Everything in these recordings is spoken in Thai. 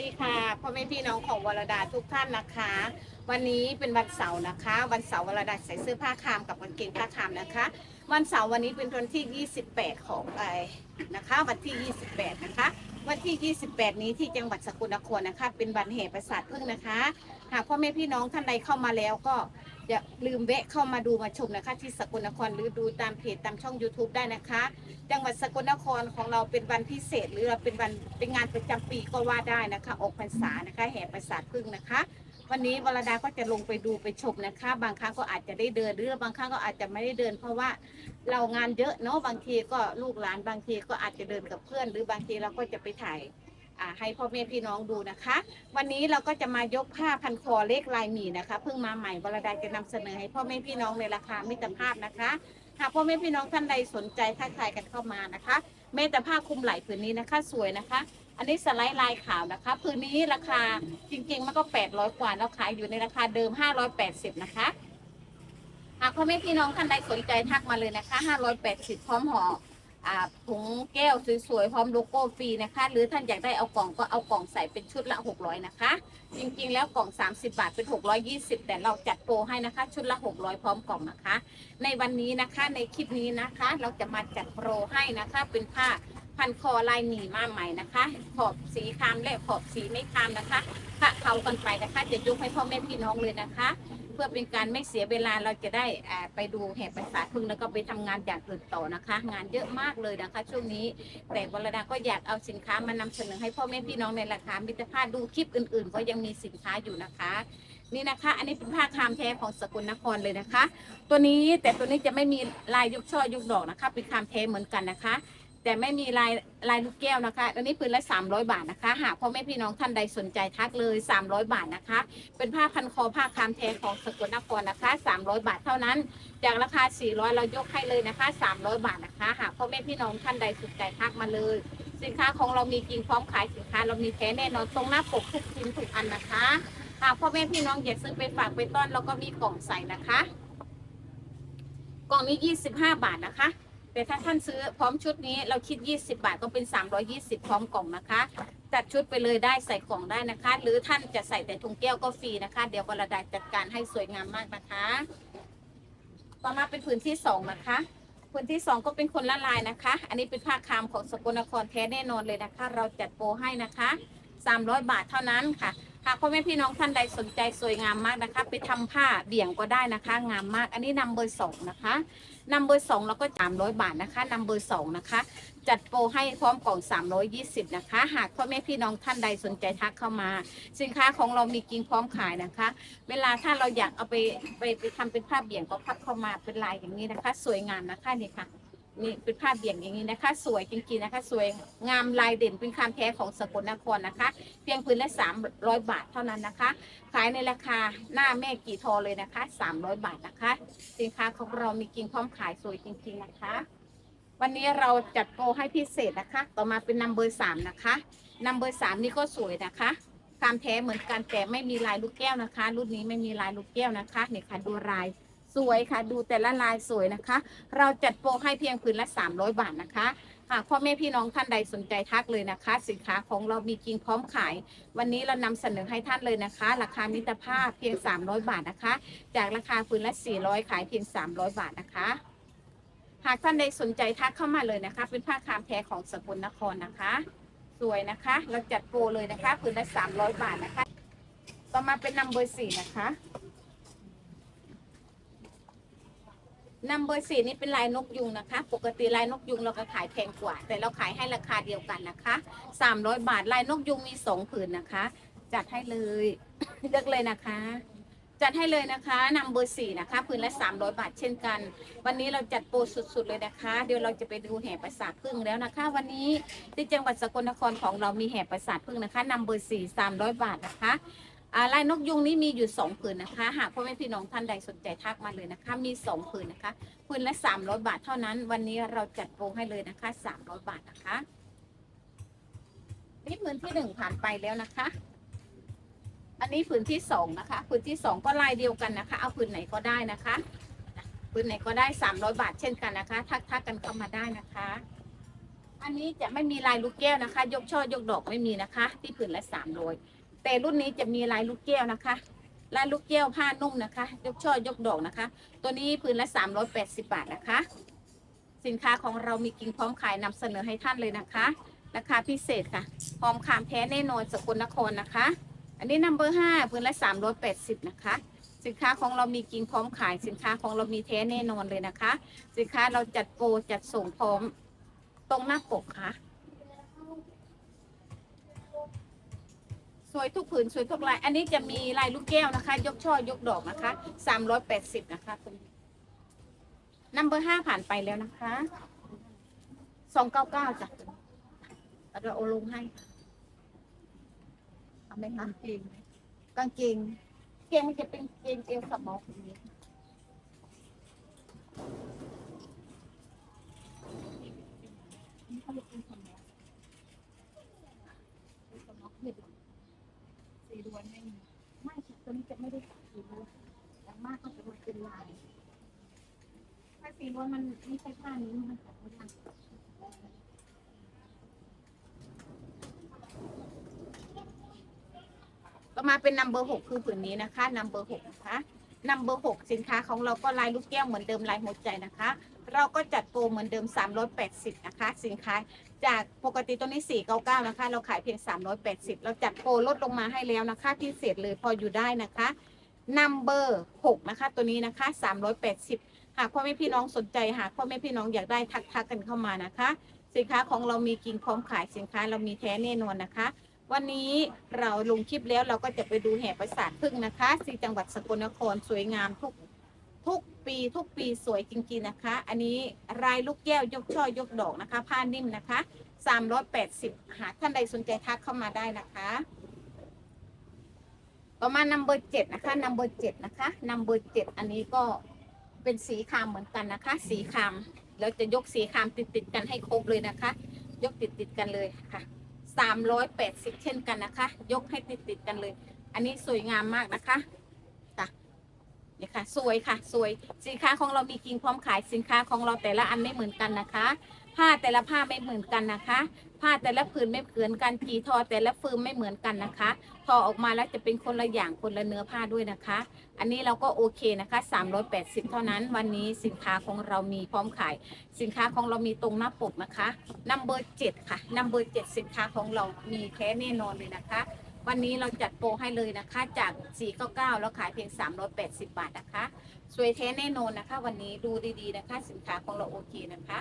ดีค่ะพ่อแม่พี่น้องของวรดาทุกท่านนะคะ วันนี้เป็นวันเสาร์นะคะ วันเสาร์วรดาใส่เสื้อผ้าคามกับกางเกงผ้าคามนะคะ วันเสาร์วันนี้เป็นวันที่ 28 ของไอนะคะ วันที่ 28 นะคะ วันที่ 28 นี้ที่จังหวัดสกลนครนะคะ เป็นวันแห่ประสาทพึ่งนะคะ หากพ่อแม่พี่น้องท่านใดเข้ามาแล้วก็ อย่าลืมแวะเข้ามาดูมาชมนะคะ ที่สกลนครหรือดูตามเพจตามช่อง YouTube ได้นะคะ จังหวัดสกลนครของเราเป็นวันพิเศษหรือเราเป็นวันเป็นงานประจำปีก็ว่าได้นะคะ ออกพรรษานะคะ แห่ประสาทพึ่งนะคะ วันนี้วรดาก็จะลงไปดูไปชมนะคะ บางครั้งก็อาจจะได้เดินหรือบางครั้งก็อาจจะไม่ได้เดิน เพราะว่าเรางานเยอะเนาะบางทีก็ลูกหลานบางทีก็อาจจะเดินกับเพื่อน หรือบางทีเราก็จะไปถ่าย ให้พ่อแม่พี่น้องดูนะคะ วันนี้เราก็จะมายกผ้าพันคอเลขลายหมีนะคะ เพิ่งมาใหม่วรดาจะนำเสนอให้พ่อแม่พี่น้องในราคามิตรภาพนะคะหากพ่อแม่พี่น้องท่านใดสนใจทักทายกันเข้ามานะคะเมตตาผ้าคลุมไหล่ผืนนี้นะคะ สวยนะคะ อันนี้สไลด์ลายขาวนะคะผืนนี้ราคาจริงๆมันก็ 800 กว่าแล้วขายอยู่ในราคาเดิม 580 นะคะหากพ่อแม่พี่น้องท่านใดสนใจทักมาเลยนะคะ 580 พร้อมห่อ อ่าถุงแก้วสวยๆพร้อมโลโก้ฟรีนะคะ หรือท่านอยากได้เอากล่องก็เอากล่องใส่เป็นชุดละ 600 นะคะ จริงๆ แล้วกล่อง 30 บาทเป็น 620 แต่เราจัดโปรให้นะคะ ชุดละ 600 พร้อมกล่องนะคะ ในวันนี้นะคะในคลิปนี้นะคะ เราจะมาจัดโปรให้นะคะเป็นผ้าพันคอลายหมี่มาใหม่นะคะ ขอบสีคามและขอบสีไม่คามนะคะถ้าเขากันไปนะคะจะยกให้พ่อแม่พี่น้องเลยนะคะ พื่อเป็นการไม่เสียเวลาเราจะได้ไปดูแห่ประสาทพึ่งแล้วก็ไปทำงานอย่างอื่นต่อนะคะ งานเยอะมากเลยนะคะ ช่วงนี้ แต่วรดาก็อยากเอาสินค้ามานำเสนอให้พ่อแม่พี่น้องในราคามิตรภาพดูคลิปอื่น ๆ ก็ยังมีสินค้าอยู่นะคะนี่นะคะ อันนี้เป็นผ้าคามแท้ของสกลนครเลยนะคะ ตัวนี้แต่ตัวนี้จะไม่มีลายยุกช่อยุกดอกนะคะ เป็นคามแท้เหมือนกันนะคะ แต่ไม่มีลายลายลูกแก้วนะคะอันนี้พื้นละ 300 บาทนะคะ หากพ่อแม่พี่น้องท่านใดสนใจทักเลย 300 บาทนะคะ เป็นผ้าพันคอผ้าคามแท้ของสกลนครนะคะ 300 บาทเท่านั้น จากราคา 400 เรายกให้เลยนะคะ 300 บาทนะคะ หากพ่อแม่พี่น้องท่านใดสนใจทักมาเลย สินค้าของเรามีจริงพร้อมขายสินค้าเรามีแท้แน่นอนตรงหน้าปกทุกชิ้นทุกอันนะคะหากพ่อแม่พี่น้องอยากซื้อไปฝากไปต้อนเราก็มีกล่องใส่นะคะ กล่องนี้ 25 บาทนะคะ แต่ถ้าท่านซื้อพร้อมชุดนี้เราคิด 20 บาทก็เป็น 320 พร้อมกล่องนะคะ จัดชุดไปเลยได้ใส่กล่องได้นะคะ หรือท่านจะใส่แต่ถุงแก้วก็ฟรีนะคะ เดี๋ยววรดาจัดการให้สวยงามมากนะคะ ต่อมาเป็นผืนที่สองนะคะผืนที่สองก็เป็นคนละลายนะคะ อันนี้เป็นผ้าคามของสกลนครแท้แน่นอนเลยนะคะ เราจัดโปรให้นะคะ 300 บาทเท่านั้นค่ะ หากพ่อแม่พี่น้องท่านใดสนใจสวยงามมากนะคะ ไปทำผ้าเบี่ยงก็ได้นะคะ งามมาก อันนี้นำเบอร์สองนะคะนำเบอร์สองแล้วก็สามร้อยบาทนะคะนำเบอร์สองนะคะ จัดโปรให้พร้อมกล่อง320นะคะ หากพ่อแม่พี่น้องท่านใดสนใจทักเข้ามา สินค้าของเรามีกิงพร้อมขายนะคะ เวลาถ้าเราอยากเอาไปไปไปทำเป็นผ้าเบี่ยงก็พับเข้ามาเป็นลายอย่างนี้นะคะ สวยงามนะคะนี่ค่ะ นี่เป็นผ้าเบี่ยงอย่างนี้นะคะ สวยจริงๆนะคะ สวยงามลายเด่นเป็นคามแท้ของสกลนครนะคะ เพียงพื้นละ300 บาทเท่านั้นนะคะ ขายในราคาหน้าแม่กี่ทอเลยนะคะ 300 บาทนะคะ สินค้าของเรามีกิงพร้อมขายสวยจริงๆนะคะ วันนี้เราจัดโปรให้พิเศษนะคะ ต่อมาเป็นนัมเบอร์สามนะคะนัมเบอร์สามนี่ก็สวยนะคะคามแท้เหมือนกันแต่ไม่มีลายลูกแก้วนะคะ รุ่นนี้ไม่มีลายลูกแก้วนะคะเนี่ยค่ะดูลาย สวยค่ะ ดูแต่ละลายสวยนะคะ เราจัดโปรให้เพียงผืนละ 300 บาทนะคะหากพ่อแม่พี่น้องท่านใดสนใจทักเลยนะคะ สินค้าของเรามีจริงพร้อมขาย วันนี้เรานำเสนอให้ท่านเลยนะคะ ราคามิตรภาพเพียง 300 บาทนะคะ จากราคาผืนละ 400 ขายเพียง 300 บาทนะคะ หากท่านใดสนใจทักเข้ามาเลยนะคะ เป็นผ้าคามแท้ของสกลนครนะคะ สวยนะคะ เราจัดโปรเลยนะคะผืนละ 300 บาทนะคะ ต่อมาเป็นนัมเบอร์สี่นะคะ นัมเบอร์สี่นี่เป็นลายนกยุงนะคะ ปกติลายนกยุงเราก็ขายแพงกว่า แต่เราขายให้ราคาเดียวกันนะคะ 300 บาทลายนกยุงมีสองผืนนะคะ จัดให้เลยเลือกเลยนะคะ จัดให้เลยนะคะนำเบอร์สี่นะคะพื้นละ300 บาทเช่นกัน วันนี้เราจัดโปรสุดๆเลยนะคะ เดี๋ยวเราจะไปดูแห่ประสาทพึ่งแล้วนะคะ วันนี้ที่จังหวัดสกลนครของเรามีแห่ประสาทพึ่งนะคะนำเบอร์สี่300 บาทนะคะ อ่าลายนกยุงนี้มีอยู่2ผืนนะคะ หากพ่อแม่พี่น้องท่านใดสนใจทักมาเลยนะคะ มี2ผืนนะคะผืนละ300บาทเท่านั้น วันนี้เราจัดโปรให้เลยนะคะ300บาทนะคะนี่ผืนที่หนึ่งผ่านไปแล้วนะคะ อันนี้ผืนที่สองนะคะผืนที่สองก็ลายเดียวกันนะคะ เอาผืนไหนก็ได้นะคะผืนไหนก็ได้สามร้อยบาทเช่นกันนะคะ ทักทักกันเข้ามาได้นะคะ อันนี้จะไม่มีลายลูกแก้วนะคะ ยกช่อยกดอกไม่มีนะคะ ที่ผืนละสามร้อย แต่รุ่นนี้จะมีลายลูกแก้วนะคะ ลายลูกแก้วผ้านุ่มนะคะ ยกช่อยกดอกนะคะ ตัวนี้ผืนละ 380 บาทนะคะ สินค้าของเรามีกิ่งพร้อมขายนำเสนอให้ท่านเลยนะคะ ราคาพิเศษค่ะพร้อมขามแท้แน่นอนสกลนครนะคะ อันนี้นัมเบอร์ห้าพื้นละ 380 นะคะ สินค้าของเรามีกิ่งพร้อมขาย สินค้าของเรามีแท้แน่นอนเลยนะคะ สินค้าเราจัดโปรจัดส่งพร้อมตรงหน้าปกค่ะ สวยทุกผืนสวยทุกลาย อันนี้จะมีลายลูกแก้วนะคะ ยกช่อยกดอกนะคะ380นะคะตรงนี้นัมเบอร์ห้าผ่านไปแล้วนะคะ299จ้ะเราเอลงให้ค่ะเอาไหมคะกางเกงกางเกงเกงมันจะเป็นเกงเอวสมองแบบนี้เขาเรียกเป็นสมองสมองเด็ก สีล้วนไม่มีไม่ค่ะตัวนี้จะไม่ได้ขายซีดวนแต่มากก็จะมาเป็นลายถ้าซีดวนมันไม่ใช่ผ้านี้มันตัดไม่ได้ก็มาเป็นนัมเบอร์หกคือผืนนี้นะคะนัมเบอร์หกนะคะ นัมเบอร์หกสินค้าของเราก็ลายลูกแก้วเหมือนเดิมลายหัวใจนะคะ เราก็จัดโปรเหมือนเดิม 380 นะคะ สินค้าจากปกติตัวนี้ 499 นะคะ เราขายเพียง 380 เราจัดโปรลดลงมาให้แล้วนะคะพิเศษเลยพออยู่ได้นะคะนัมเบอร์6นะคะ ตัวนี้นะคะ 380 หากพ่อแม่พี่น้องสนใจหากพ่อแม่พี่น้องอยากได้ทักทักกันเข้ามานะคะ สินค้าของเรามีกิ่งพร้อมขายสินค้าเรามีแท้แน่นอนนะคะ วันนี้เราลงคลิปแล้วเราก็จะไปดูแห่ประสาทพึ่งนะคะที่จังหวัดสกลนครสวยงามทุกทุกปีทุกปีสวยจริงๆนะคะ อันนี้รายลูกแก้วยกช่อยกดอกนะคะ ผ้านิ่มนะคะ380 หากท่านใดสนใจทักเข้ามาได้นะคะต่อมา number 7นะคะ number 7นะคะ number 7อันนี้ก็เป็นสีคามเหมือนกันนะคะ สีคามแล้วจะยกสีคามติดติดๆกันให้ครบเลยนะคะ ยกติดติดๆกันเลยค่ะ 380 เช่นกันนะคะ ยกให้ติดติดกันเลย อันนี้สวยงามมากนะคะนี่ค่ะ สวยค่ะ สวยสินค้าของเรามีกิ่งพร้อมขายสินค้าของเราแต่ละอันไม่เหมือนกันนะคะ ผ้าแต่ละผ้าไม่เหมือนกันนะคะ ผ้าแต่ละผืนไม่เหมือนกันจีทอแต่ละฟืมไม่เหมือนกันนะคะ ทอออกมาแล้วจะเป็นคนละอย่างคนละเนื้อผ้าด้วยนะคะ อันนี้เราก็โอเคนะคะ 380 เท่านั้นวันนี้สินค้าของเรามีพร้อมขาย สินค้าของเรามีตรงหน้าปกนะคะนัมเบอร์7ค่ะนัมเบอร์7สินค้าของเรามีแท้แน่นอนเลยนะคะวันนี้เราจัดโปรให้เลยนะคะ จาก 499 แล้วขายเพียง 380 บาทนะคะ สวยแท้แน่นอนนะคะ วันนี้ดูดีๆนะคะ สินค้าของเราโอเคนะคะ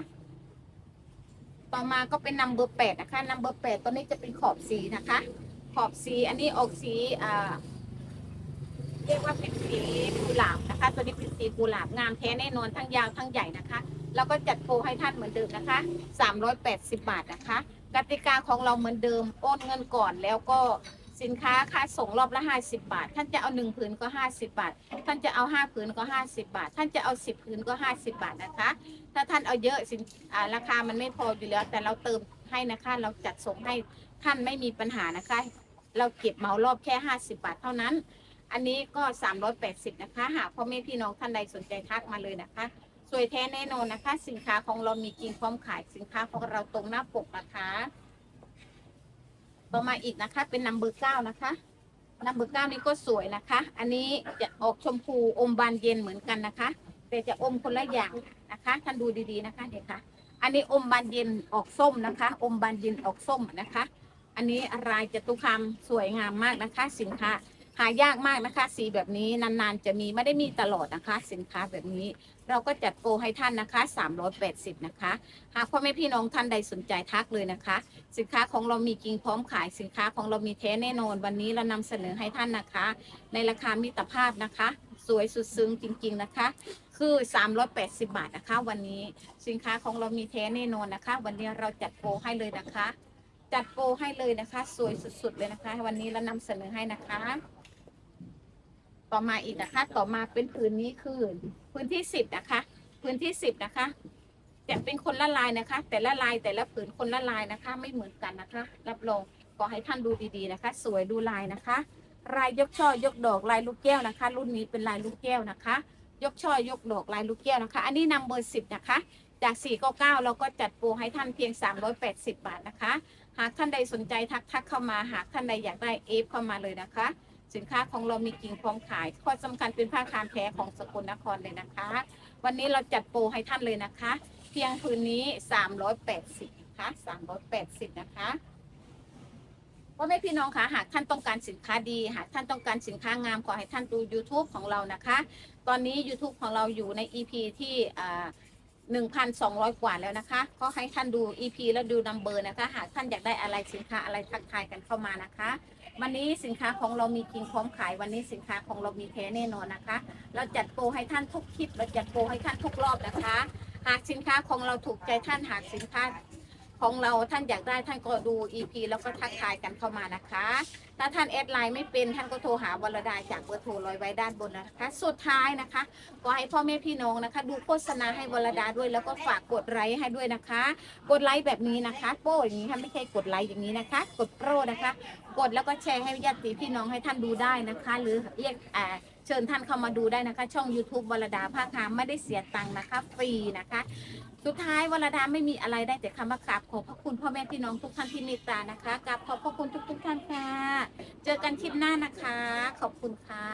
ต่อมาก็เป็นนัมเบอร์แปดนะคะนัมเบอร์แปดตัวนี้จะเป็นขอบสีนะคะ ขอบสีอันนี้ออกสีอ่าเรียกว่าเป็นสีกุหลาบนะคะ ตัวนี้เป็นสีกุหลาบงามแท้แน่นอนทั้งยาวทั้งใหญ่นะคะ แล้วก็จัดโปรให้ท่านเหมือนเดิมนะคะ 380 บาทนะคะ กติกาของเราเหมือนเดิมโอนเงินก่อนแล้วก็ สินค้าค่าส่งรอบละ 50 บาท ท่านจะเอา 1 ผืนก็ 50 บาท ท่านจะเอา 5 ผืนก็ 50 บาท ท่านจะเอา 10 ผืนก็ 50 บาทนะคะ ถ้าท่านเอาเยอะสินราคามันไม่พออยู่แล้ว แต่เราเติมให้นะคะ เราจัดส่งให้ท่านไม่มีปัญหานะคะ เราเก็บเหมารอบแค่ 50 บาทเท่านั้น อันนี้ก็ 380 นะคะ หากพ่อแม่พี่น้องท่านใดสนใจทักมาเลยนะคะ สวยแท้แน่นอนนะคะ สินค้าของเรามีจริงพร้อมขาย สินค้าของเราตรงหน้าปกนะคะ ต่อมาอีกนะคะ เป็นนัมเบอร์เก้านะคะนัมเบอร์เก้านี้ก็สวยนะคะ อันนี้จะออกชมพูอมบานเย็นเหมือนกันนะคะ แต่จะอมคนละอย่างนะคะท่านดูดีๆนะคะเด็กค่ะ อันนี้อมบานเย็นออกส้มนะคะ อมบานเย็นออกส้มนะคะ อันนี้รายจตุคามสวยงามมากนะคะ สินค้า หายากมากนะคะ สีแบบนี้นานๆ จะมีไม่ได้มีตลอดนะคะ สินค้าแบบนี้ เราก็จัดโปรให้ท่านนะคะ 380 นะคะ หากพ่อแม่พี่น้องท่านใดสนใจทักเลยนะคะ สินค้าของเรามีจริงพร้อมขายสินค้าของเรามีแท้แน่นอน วันนี้เรานำเสนอให้ท่านนะคะ ในราคามิตรภาพนะคะ สวยสุดซึ้งจริง ๆนะคะ คือ 380 บาทนะคะ วันนี้สินค้าของเรามีแท้แน่นอนนะคะ วันนี้เราจัดโปรให้เลยนะคะ จัดโปรให้เลยนะคะ สวยสุดๆเลยนะคะ วันนี้เรานำเสนอให้นะคะ ต่อมาอีกนะคะ ต่อมาเป็นพื้นนี้คือพื้นที่สิบนะคะ พื้นที่สิบนะคะจะเป็นคนละลายนะคะ แต่ละลายแต่ละผืนคนละลายนะคะ ไม่เหมือนกันนะคะ รับรองขอให้ท่านดูดีๆนะคะ สวยดูลายนะคะลายยกช่อยกดอกลายลูกแก้วนะคะ รุ่นนี้เป็นลายลูกแก้วนะคะ ยกช่อยกดอกลายลูกแก้วนะคะ อันนี้นำเบอร์สิบนะคะ จาก 499เราก็จัดโปรให้ท่านเพียง 380 บาทนะคะ หากท่านใดสนใจทักทักเข้ามา หากท่านใดอยากได้เอฟเข้ามาเลยนะคะ สินค้าของเรามีกิ่งพร้อมขาย ข้อสำคัญเป็นผ้าคามแท้ของสกลนครเลยนะคะ วันนี้เราจัดโปรให้ท่านเลยนะคะ เพียงพื้นนี้ 380นะคะ380นะคะว่าแม่พี่น้องคะหากท่านต้องการสินค้าดี หากท่านต้องการสินค้างามขอให้ท่านดู YouTube ของเรานะคะ ตอนนี้ YouTube ของเราอยู่ใน EP ที่อ่า1,200 กว่าแล้วนะคะก็ให้ท่านดู EP แล้วดูนัมเบอร์นะคะ หากท่านอยากได้อะไรสินค้าอะไรทักทายกันเข้ามานะคะ วันนี้สินค้าของเรามีจริงพร้อมขาย วันนี้สินค้าของเรามีแท้แน่นอนนะคะ เราจัดโปรให้ท่านทุกคลิป เราจัดโปรให้ท่านทุกรอบนะคะ หากสินค้าของเราถูกใจท่านหากสินค้า ของเราท่านอยากได้ท่านก็ดู EP แล้วก็ทักทายกันเข้ามานะคะ ถ้าท่านแอดไลน์ไม่เป็นท่านก็โทรหาวรดาจากเบอร์โทรลอยไว้ด้านบนนะคะ สุดท้ายนะคะ ก็ให้พ่อแม่พี่น้องนะคะ ดูโฆษณาให้วรดาด้วย แล้วก็ฝากกดไลค์ให้ด้วยนะคะ กดไลค์แบบนี้นะคะโป้อย่างนี้ค่ะไม่ใช่กดไลค์อย่างนี้นะคะ กดโปรนะคะ กดแล้วก็แชร์ให้ญาติพี่น้องให้ท่านดูได้นะคะ หรือเรียกอ่า ชิญท่านเข้ามาดูได้นะคะ ช่อง YouTube วรดาภาคามไม่ได้เสียตังค์นะคะ ฟรีนะคะ สุดท้ายวรดาไม่มีอะไรได้แต่คำว่ากราบขอบพระคุณพ่อแม่พี่น้องทุกท่านที่เมตตานะคะกราบขอบพระคุณทุก ๆ ท่านค่ะ เจอกันคลิปหน้านะคะ ขอบคุณค่ะ